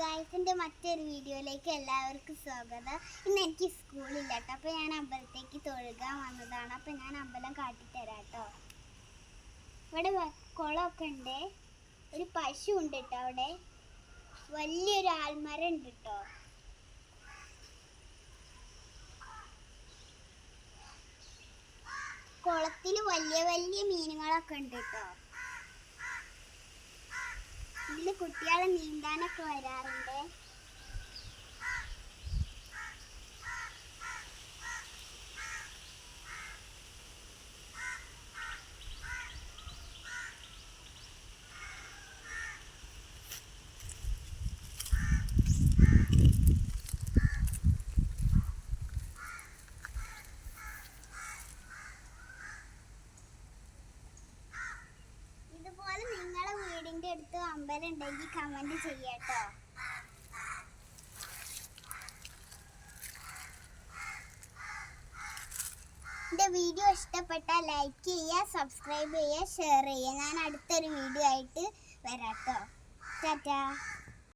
ഗായ്സിന്റെ മറ്റൊരു വീഡിയോയിലേക്ക് എല്ലാവർക്കും സ്വാഗതം. ഇന്ന് എനിക്ക് സ്കൂളില്ല കേട്ടോ. അപ്പോൾ ഞാൻ അമ്പലത്തേക്ക് തൊഴുകാൻ വന്നതാണ്. അപ്പോൾ ഞാൻ അമ്പലം കാട്ടിത്തരാം കേട്ടോ. ഇവിടെ കുളമൊക്കെ ഉണ്ട്. ഒരു പശു ഉണ്ട് കേട്ടോ അവിടെ. വലിയൊരു ആൽമരം ഉണ്ട് കേട്ടോ. കുളത്തിൽ വലിയ വലിയ മീനുകളൊക്കെ ഉണ്ട് കേട്ടോ. ഇതിൽ കുട്ടികളെ നീന്താനൊക്കെ വരാറുണ്ട്. അടുത്ത് അമ്പലം ഉണ്ടെങ്കിൽ കമന്റ് ചെയ്യട്ടോ. എന്റെ വീഡിയോ ഇഷ്ടപ്പെട്ടാൽ ലൈക്ക് ചെയ്യുക സബ്സ്ക്രൈബ് ചെയ്യുക ഷെയർ ചെയ്യുക. ഞാൻ അടുത്തൊരു വീഡിയോ ആയിട്ട് വരാട്ടോ. ടാറ്റാ.